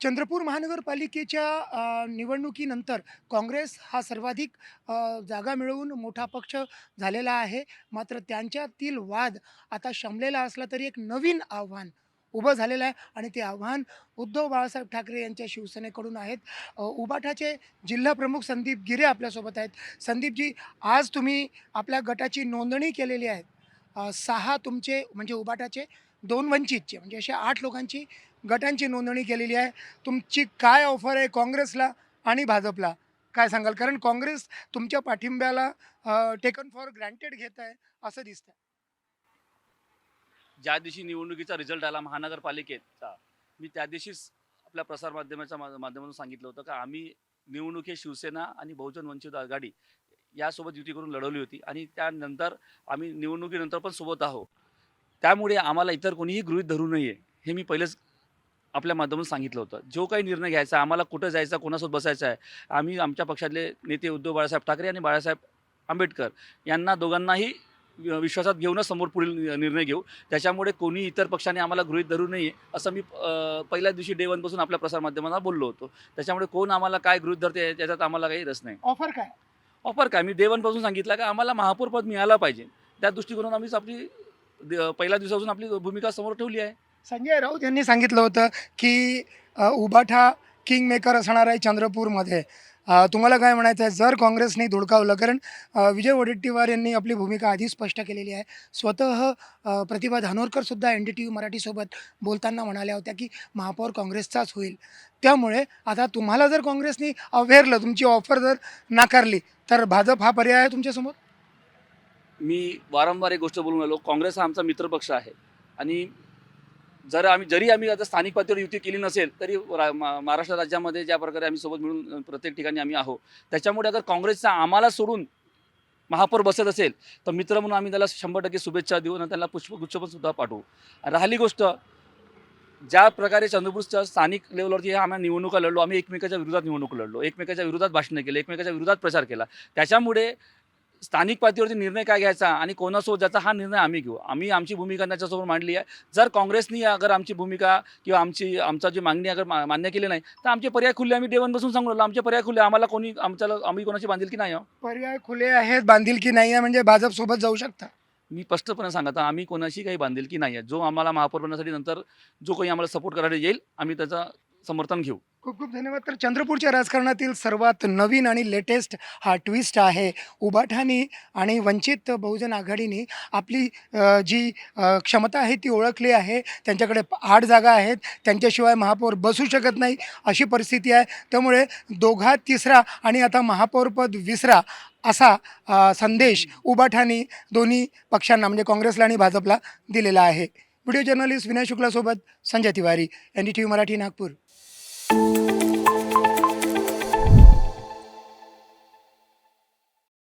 चंद्रपूर महानगरपालिकेच्या निवडणुकीनंतर काँग्रेस हा सर्वाधिक जागा मिळवून मोठा पक्ष झालेला आहे. मात्र त्यांच्यातील वाद आता शमलेला असला तरी एक नवीन आव्हान उभं झालेलं आहे आणि ते आव्हान उद्धव बाळासाहेब ठाकरे यांच्या शिवसेनेकडून आहेत. उबाठाचे जिल्हा प्रमुख संदीप गिरे आपल्यासोबत आहेत. संदीपजी आज तुम्ही आपल्या गटाची नोंदणी केलेली आहे. सहा तुमचे म्हणजे उबाटाचे दोन वंचितचे. म्हणजे अशा आठ लोकांची गटांची नोंदणी केलेली आहे. तुमची काय ऑफर आहे काँग्रेसला आणि भाजपला? काय सांगाल? कारण काँग्रेस तुमच्या पाठिंब्याला टेकन फॉर ग्रँटेड घेत आहे असं दिसतंय. ज्या दिवशी निवडणुकीचा रिझल्ट आला महानगरपालिकेचा मी त्या दिवशीच आपल्या प्रसारमाध्यमाच्या माध्यमातून सांगितलं होतं का आम्ही निवडणूक हे शिवसेना आणि बहुजन वंचित आघाडी यासोबत युती करून लढवली होती आणि त्यानंतर आम्ही निवडणुकीनंतर पण सोबत आहोत. त्यामुळे आम्हाला इतर कोणीही गृहीत धरू नये हे मी पहिलेच आपल्या माध्यमातून सांगितलं होतं. जो काही निर्णय घ्यायचा आम्हाला कुठं जायचा कोणासोबत बसायचं आहे आम्ही आमच्या पक्षातले नेते उद्धव बाळासाहेब ठाकरे आणि बाळासाहेब आंबेडकर यांना दोघांनाही विश्वासात घेऊनच समोर पुढील निर्णय घेऊ. त्याच्यामुळे कोणी इतर पक्षाने आम्हाला गृहीत धरू नये असं मी पहिल्या दिवशी डे वनपासून आपल्या प्रसारमाध्यमांना बोललो होतो. त्याच्यामुळे कोण आम्हाला काय गृहीत धरते त्याच्यात आम्हाला काही रस नाही. ऑफर काय? ऑफर काय मी देवनपासून सांगितलं का आम्हाला महापौर पद मिळालं पाहिजे. त्या दृष्टिकोनातून आम्हीच आपली द- पहिल्या दिवसापासून आपली भूमिका समोर ठेवली आहे. संजय राऊत यांनी सांगितलं होतं की उबाठा किंग मेकर असणार आहे चंद्रपूरमध्ये. तुम्हाला काय म्हणायचं आहे? जर काँग्रेसने धुडकावलं कारण विजय वडेट्टीवार यांनी आपली भूमिका आधी स्पष्ट केलेली आहे. स्वतः प्रतिभा धानोरकर सुद्धा एन डी टी व्ही मराठीसोबत बोलताना म्हणाल्या होत्या की महापौर काँग्रेसचाच होईल. त्यामुळे आता तुम्हाला जर काँग्रेसने अवेअरलं तुमची ऑफर जर नाकारली तर भाजप हा पर्याय आहे तुमच्यासमोर? मी वारंवार एक गोष्ट बोलून आलो काँग्रेस हा आमचा मित्रपक्ष आहे. आणि जर आम्ही जरी आम्ही आता स्थानिक पातळीवर युती केली नसेल तरी रा- महाराष्ट्र राज्यामध्ये ज्या प्रकारे आम्ही सोबत मिळून प्रत्येक ठिकाणी आम्ही आहोत. त्याच्यामुळे अगर काँग्रेसचा आम्हाला सोडून महापौर बसत असेल तर मित्र म्हणून आम्ही त्याला शंभर टक्के शुभेच्छा देऊ आणि त्याला पुष्पगुच्छ पण सुद्धा पाठवू. राहिली गोष्ट ज्या प्रकारे चंद्रपूरच्या स्थानिक लेवलवरती आम्ही निवडणुका लढलो आम्ही एकमेकाच्या विरोधात निवडणूक लढलो. एकमेकाच्या विरोधात भाषणं केलं एकमेकाच्या विरोधात प्रचार केला. त्याच्यामुळे स्थानिक पातळीवरती निर्णय काय घ्यायचा आणि कोणासोबत ज्याचा हा निर्णय आम्ही घेऊ. आम्ही आमची भूमिका त्याच्यासमोर मांडली आहे. जर काँग्रेसनी अगर आमची भूमिका किंवा आमची आमचा जी मागणी अगर मान्य केली नाही तर आमचे पर्याय खुले आम्ही डेवन बसून सांगू लागलो आमचे पर्याय खुले आम्हाला कोणी आमच्याला आम्ही कोणाची बांधिलकी नाही आहो पर्याय खुले आहेत बांधील की नाही आहे म्हणजे भाजपसोबत जाऊ शकता. मी स्पष्टपणे सांगत आम्ही कोणाशी काही बांधिलकी नाही आहे. जो आम्हाला महापौर बनण्यासाठी नंतर जो काही आम्हाला सपोर्ट करायला येईल आम्ही त्याचं समर्थन घेऊ. खूप खूप धन्यवाद. तर चंद्रपूरच्या राजकारणातील सर्वात नवीन आणि लेटेस्ट हा ट्विस्ट आहे. उबाठानी आणि वंचित बहुजन आघाडीने आपली अ, जी अ, क्षमता आहे ती ओळखली आहे. त्यांच्याकडे प- आठ जागा आहेत. त्यांच्याशिवाय महापौर बसू शकत नाही अशी परिस्थिती आहे. त्यामुळे दोघा तिसरा आणि आता महापौरपद विसरा असा अ, संदेश उबाठानी दोन्ही पक्षांना म्हणजे काँग्रेसला आणि भाजपला दिलेला आहे. Video journalist Vinay शुक्लासोबत Sanjay Tiwari N D T V Marathi Nagpur.